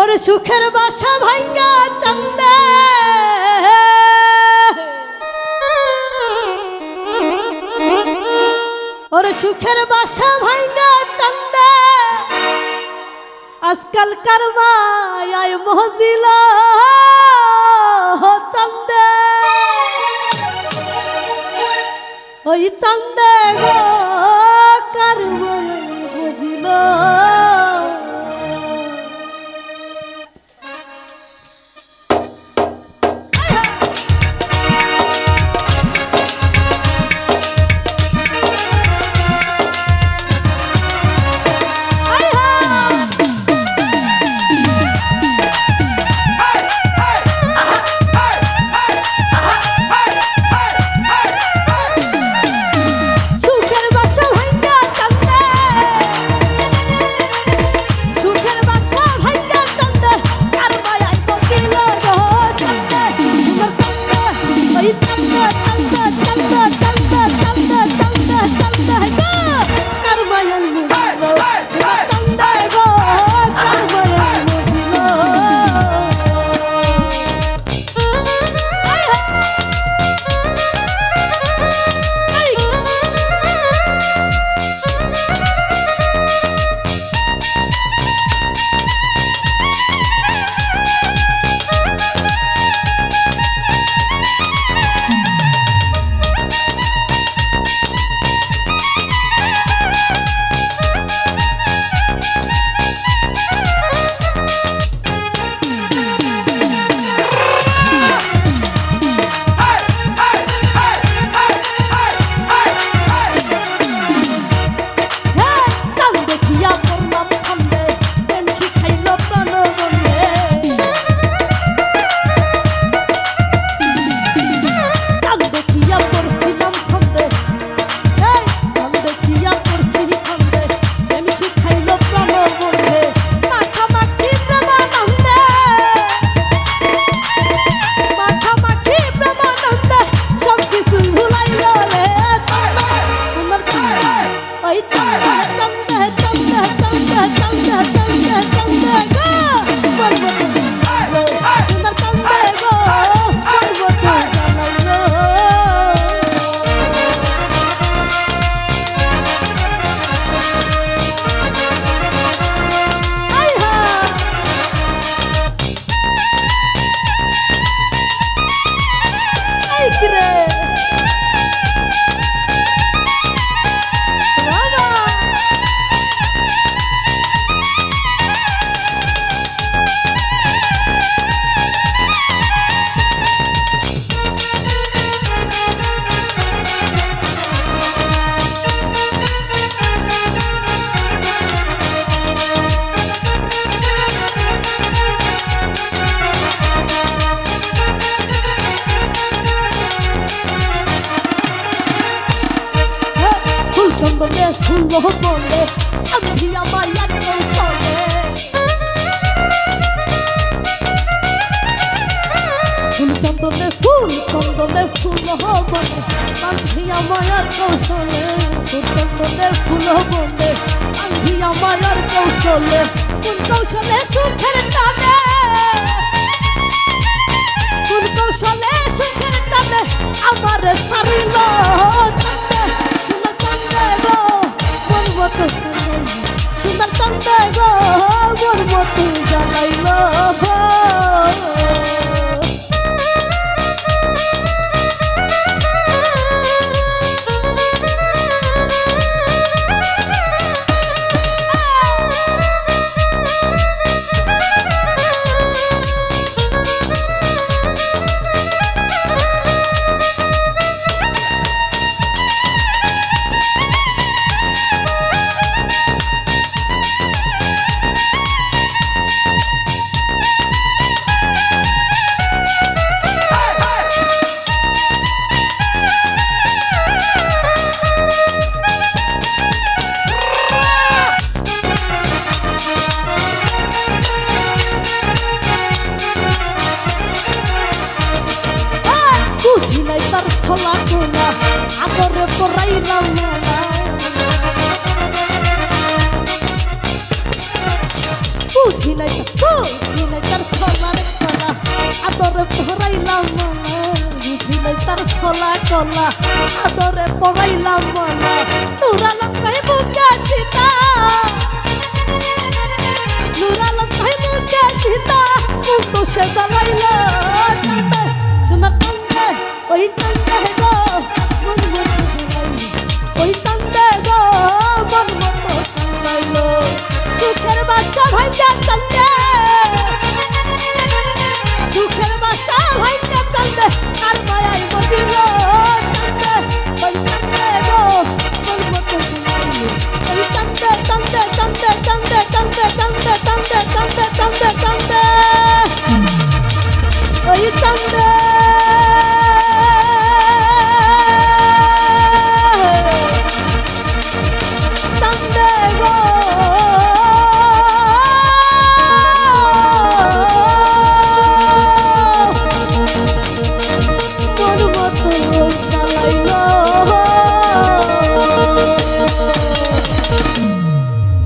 ওর সুখের বাসা ভাঙ্গা চন্দে। ওর সুখের বাসা ভাঙ্গা চন্দে। আজকাল কারবায় মহজিল চন্দে। ওই চন্দে গো। কারবায় বুঝিল চন্দে ওই চন্দে ফুল বলে আমি আমার লাগল চলে। ফুল চন্দনে ফুল চন্দনে ফুল বলে আমি আমার কৌশলে ফুল চন্দনে ফুল বলে আমি আমার কৌশলে কোন কৌশলে সুখের টানে Jinaitar kolakuna Agore porai launa Jinaitar, jinaitar kolakuna Agore porai launa Jinaitar kolakuna Agore porai launa Nura langkai buka cita Nura langkai buka cita Untuk sedalaila 我一个人在战斗